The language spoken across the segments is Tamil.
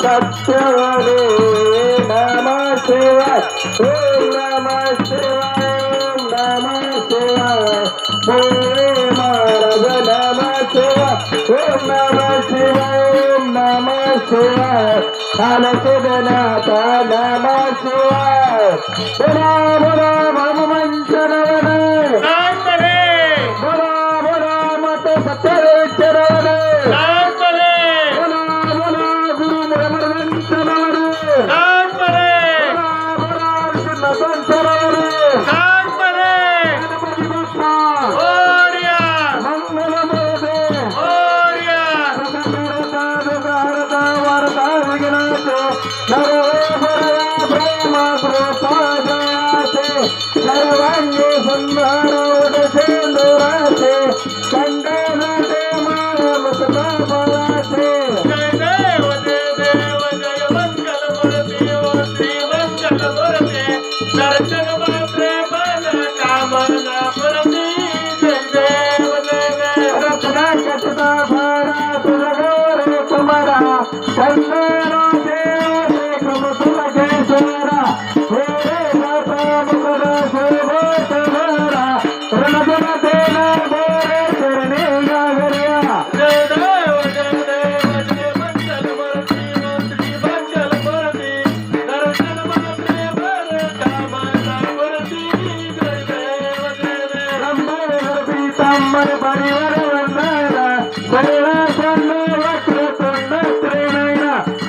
சத்யவரே நம சிவாய் ஓம் நம சிவாய் நம சிவாய் பூரே மாரத நம சிவாய் ஓம் நம சிவாய் நம சிவாய் काल सोडला काला मासुआ पुन्हा म्हणा Conga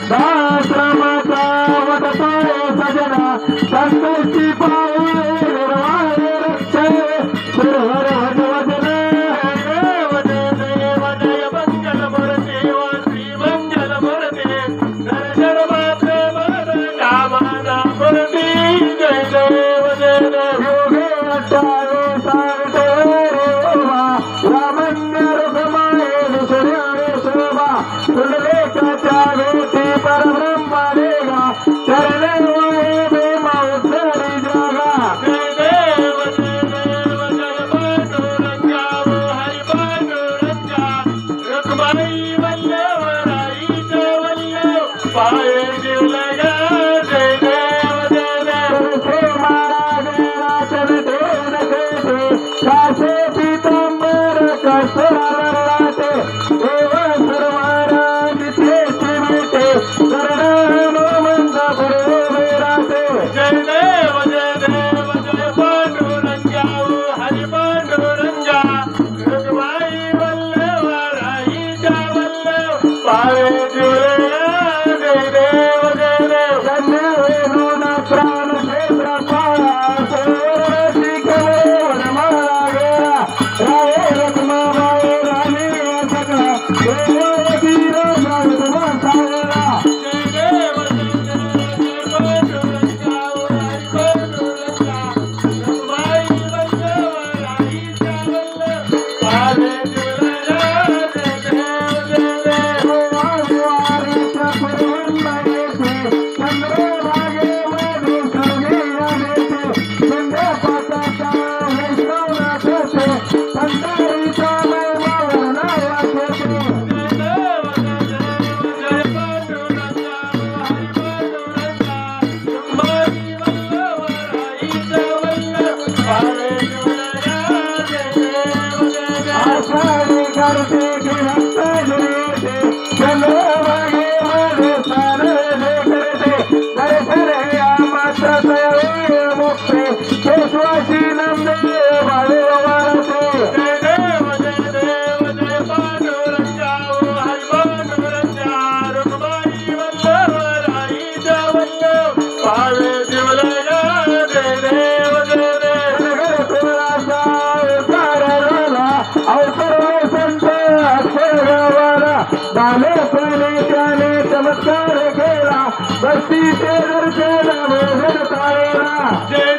Bye. Yeah.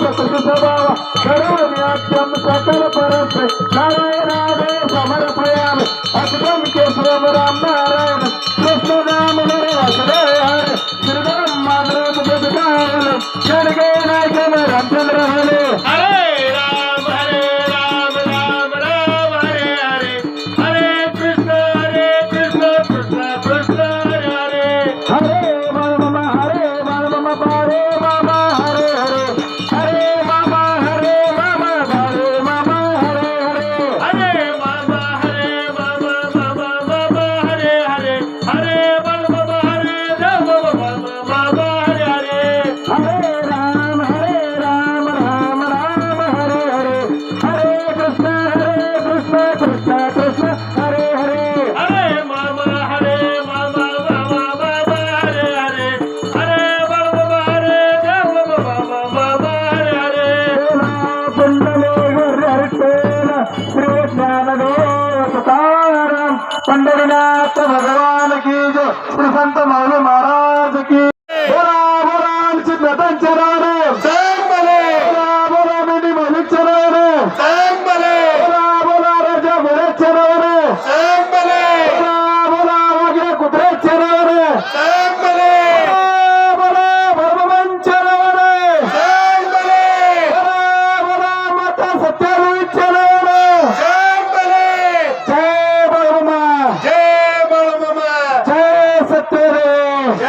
ప్రకృతి స్వభావ కరోణ్యాఖ్యం సకల పరస్ నారాయణ मंडळीनाथ भगवान की जय। श्री संत माऊली महाराज की